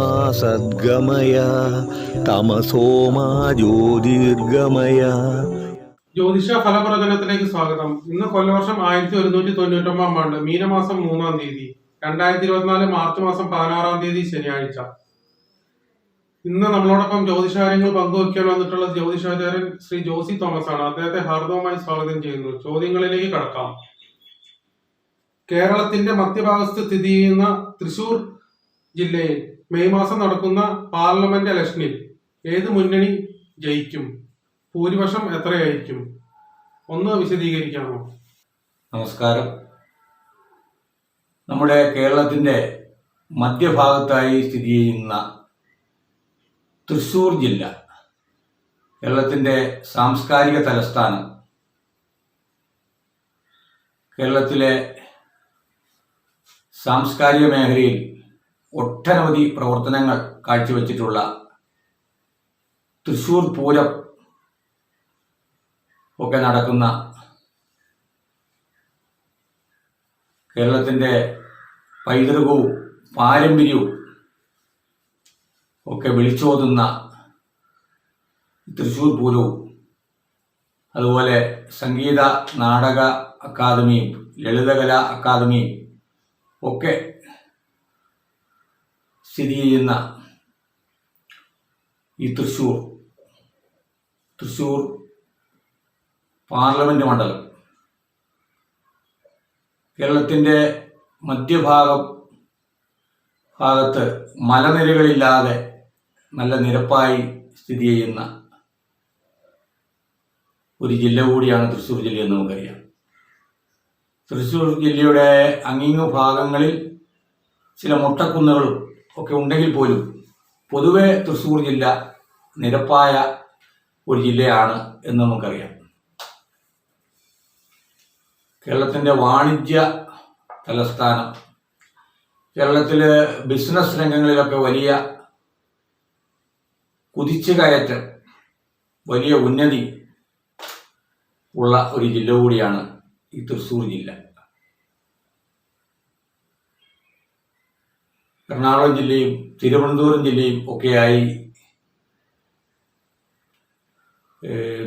സത്യോമാ സദ്ഗമയ തമസോമാ ജ്യോതിർഗമയ. ജ്യോതിഷ ഫലപ്രവചനത്തിലേക്ക് സ്വാഗതം. ഇന്ന് കൊല്ലവർഷം ആയിരത്തി ഒരുന്നൂറ്റി തൊണ്ണൂറ്റൊമ്പതാം ആണ്ട് മീനമാസം മൂന്നാം തീയതി രണ്ടായിരത്തി ഇരുപത്തിനാല് മാർച്ച് മാസം പതിനാറാം തീയതി ശനിയാഴ്ച. ഇന്ന് നമ്മളോടൊപ്പം ജ്യോതിഷാര്യങ്ങൾ പങ്കുവയ്ക്കാൻ വന്നിട്ടുള്ള ജ്യോതിഷാചാര്യൻ ശ്രീ ജോസി തോമസ് ആണ് അദ്ദേഹത്തെ ഹാർദവമായി സ്വാഗതം ചെയ്യുന്നു. ചോദ്യങ്ങളിലേക്ക് കടക്കാം. കേരളത്തിന്റെ മധ്യഭാഗത്ത് സ്ഥിതി ചെയ്യുന്ന തൃശൂർ ജില്ലയിൽ മെയ് മാസം നടക്കുന്ന പാർലമെന്റ് ഇലക്ഷനിൽ ഏത് മുന്നണി ജയിക്കും? ഭൂരിപക്ഷം എത്രയായിരിക്കും? ഒന്ന് വിശദീകരിക്കാമോ? നമസ്കാരം. നമ്മുടെ കേരളത്തിന്റെ മധ്യഭാഗത്തായി സ്ഥിതി ചെയ്യുന്ന തൃശൂർ ജില്ല കേരളത്തിന്റെ സാംസ്കാരിക തലസ്ഥാനം കേരളത്തിലെ സാംസ്കാരിക മേഖലയിൽ ഒട്ടനവധി പ്രവർത്തനങ്ങൾ കാഴ്ചവെച്ചിട്ടുള്ള തൃശൂർ പൂരം ഒക്കെ നടക്കുന്ന കേരളത്തിന്റെ പൈതൃകവും പാരമ്പര്യവും ഒക്കെ വിളിച്ചോതുന്ന തൃശൂർ പൂരവും. അതുപോലെ സംഗീത നാടക അക്കാദമിയും ലളിതകലാ അക്കാദമിയും ഒക്കെ സ്ഥിതി ചെയ്യുന്ന ഈ തൃശ്ശൂർ തൃശ്ശൂർ പാർലമെന്റ് മണ്ഡലം. കേരളത്തിന്റെ മധ്യഭാഗം ഭാഗത്ത് മലനിരകളില്ലാതെ നല്ല നിരപ്പായി സ്ഥിതി ചെയ്യുന്ന ഒരു ജില്ല കൂടിയാണ് തൃശ്ശൂർ ജില്ല എന്ന് നമുക്കറിയാം. തൃശ്ശൂർ ജില്ലയുടെ അങ്ങിങ്ങു ഭാഗങ്ങളിൽ ചില മുട്ടക്കുന്നുകളും ഒക്കെ ഉണ്ടെങ്കിൽ പോലും പൊതുവെ തൃശ്ശൂർ ജില്ല നിരപ്പായ ഒരു ജില്ലയാണ് എന്ന് നമുക്കറിയാം. കേരളത്തിന്റെ വാണിജ്യ തലസ്ഥാനം കേരളത്തിൽ ബിസിനസ് രംഗങ്ങളിലൊക്കെ വലിയ കുതിച്ചു കയറ്റം വലിയ ഉന്നതി ഉള്ള ഒരു ജില്ല കൂടിയാണ് ഈ തൃശ്ശൂർ ജില്ല. എറണാകുളം ജില്ലയും തിരുവനന്തപുരം ജില്ലയും ഒക്കെയായി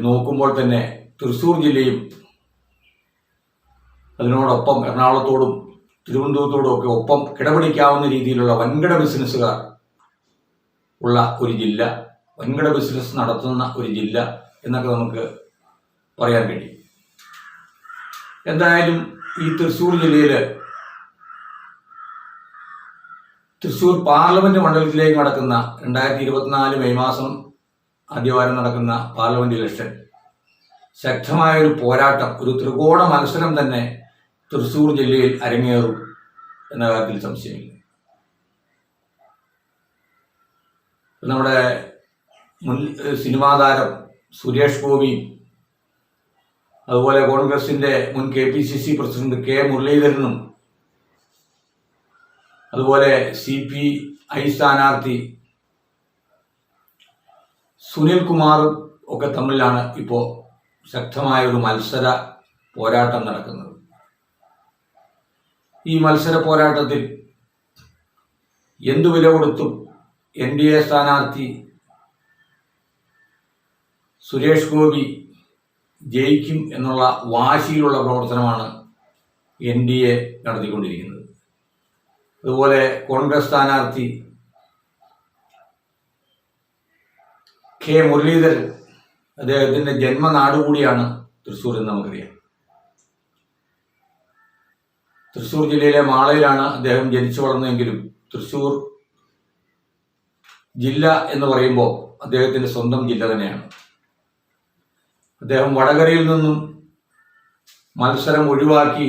നോക്കുമ്പോൾ തന്നെ തൃശ്ശൂർ ജില്ലയും അതിനോടൊപ്പം എറണാകുളത്തോടും തിരുവനന്തപുരത്തോടും ഒക്കെ ഒപ്പം കിടപിടിക്കാവുന്ന രീതിയിലുള്ള വൻകിട ബിസിനസ്സുകാർ ഉള്ള ഒരു ജില്ല വൻകിട ബിസിനസ് നടത്തുന്ന ഒരു ജില്ല എന്നൊക്കെ നമുക്ക് പറയാൻ കഴിയും. എന്തായാലും ഈ തൃശ്ശൂർ ജില്ലയിൽ തൃശ്ശൂർ പാർലമെന്റ് മണ്ഡലത്തിലേക്ക് നടക്കുന്ന രണ്ടായിരത്തി ഇരുപത്തിനാല് മെയ് മാസം ആദ്യവാരം നടക്കുന്ന പാർലമെന്റ് ഇലക്ഷൻ. ശക്തമായ ഒരു പോരാട്ടം ഒരു ത്രികോണ മത്സരം തന്നെ തൃശ്ശൂർ ജില്ലയിൽ അരങ്ങേറും എന്ന കാര്യത്തിൽ സംശയമില്ല. നമ്മുടെ മുൻ സിനിമാ താരം സുരേഷ് ഗോപി അതുപോലെ കോൺഗ്രസിന്റെ മുൻ K P C C president K മുരളീധരനും അതുപോലെ സി പി ഐ സ്ഥാനാർത്ഥി സുനിൽ കുമാറും ഒക്കെ തമ്മിലാണ് ഇപ്പോൾ ശക്തമായ ഒരു മത്സര പോരാട്ടം നടക്കുന്നത്. ഈ മത്സര പോരാട്ടത്തിൽ എന്തു വില കൊടുത്തും എൻ ഡി എ സ്ഥാനാർത്ഥി സുരേഷ് ഗോപി ജയിക്കും എന്നുള്ള വാശിയിലുള്ള പ്രവർത്തനമാണ് എൻ ഡി എ നടത്തിക്കൊണ്ടിരിക്കുന്നത്. അതുപോലെ കോൺഗ്രസ് സ്ഥാനാർത്ഥി കെ മുരളീധരൻ അദ്ദേഹത്തിന്റെ ജന്മനാട് കൂടിയാണ് തൃശ്ശൂർ എന്ന് നമുക്കറിയാം. തൃശ്ശൂർ ജില്ലയിലെ മാളയിലാണ് അദ്ദേഹം ജനിച്ചു വളർന്നതെങ്കിലും തൃശ്ശൂർ ജില്ല എന്ന് പറയുമ്പോൾ അദ്ദേഹത്തിന്റെ സ്വന്തം ജില്ല തന്നെയാണ്. അദ്ദേഹം വടകരയിൽ നിന്നും മത്സരം ഒഴിവാക്കി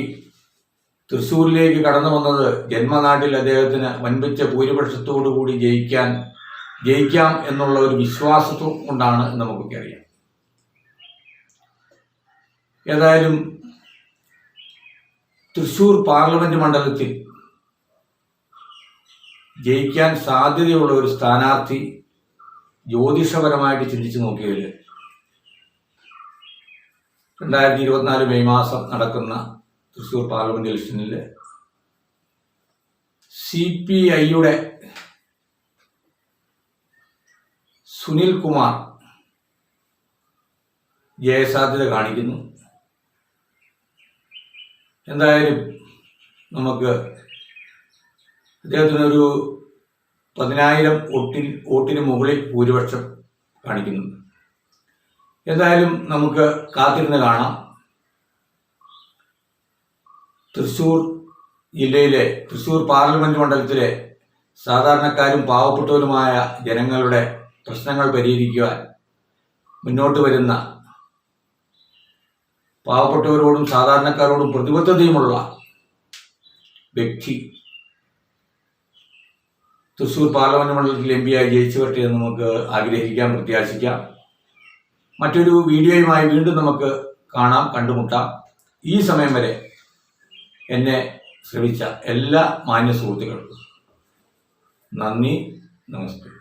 തൃശ്ശൂരിലേക്ക് കടന്നു വന്നത് ജന്മനാട്ടിൽ അദ്ദേഹത്തിന് വൻപിച്ച ഭൂരിപക്ഷത്തോടു കൂടി ജയിക്കാൻ ജയിക്കാം എന്നുള്ള ഒരു വിശ്വാസത്വം കൊണ്ടാണ് നമുക്കൊക്കെ അറിയാം. ഏതായാലും തൃശൂർ പാർലമെന്റ് മണ്ഡലത്തിൽ ജയിക്കാൻ സാധ്യതയുള്ള ഒരു സ്ഥാനാർത്ഥി ജ്യോതിഷപരമായിട്ട് ചിന്തിച്ചു നോക്കിയാൽ രണ്ടായിരത്തി ഇരുപത്തിനാല് മെയ് മാസം നടക്കുന്ന തൃശ്ശൂർ പാർലമെന്റ് ഇലക്ഷനിൽ സി പി ഐയുടെ സുനിൽ കുമാർ ജയസാധ്യത കാണിക്കുന്നു. എന്തായാലും നമുക്ക് അദ്ദേഹത്തിനൊരു പതിനായിരം വോട്ടിൽ വോട്ടിന് മുകളിൽ ഭൂരിപക്ഷം കാണിക്കുന്നുണ്ട്. എന്തായാലും നമുക്ക് കാത്തിരുന്ന് കാണാം. തൃശൂർ ജില്ലയിലെ തൃശൂർ പാർലമെന്റ് മണ്ഡലത്തിലെ സാധാരണക്കാരും പാവപ്പെട്ടവരുമായ ജനങ്ങളുടെ പ്രശ്നങ്ങൾ പരിഹരിക്കുവാൻ മുന്നോട്ട് വരുന്ന പാവപ്പെട്ടവരോടും സാധാരണക്കാരോടും പ്രതിബദ്ധതയുമുള്ള വ്യക്തി തൃശൂർ പാർലമെന്റ് മണ്ഡലത്തിൽ എം പിയായി ജയിച്ചു വരട്ടെ എന്ന് നമുക്ക് ആഗ്രഹിക്കാം പ്രത്യാശിക്കാം. മറ്റൊരു വീഡിയോയുമായി വീണ്ടും നമുക്ക് കാണാം കണ്ടുമുട്ടാം. ഈ സമയം വരെ എന്നെ ശ്രമിച്ച എല്ലാ മാന്യ സുഹൃത്തുക്കൾക്കും നന്ദി നമസ്തേ.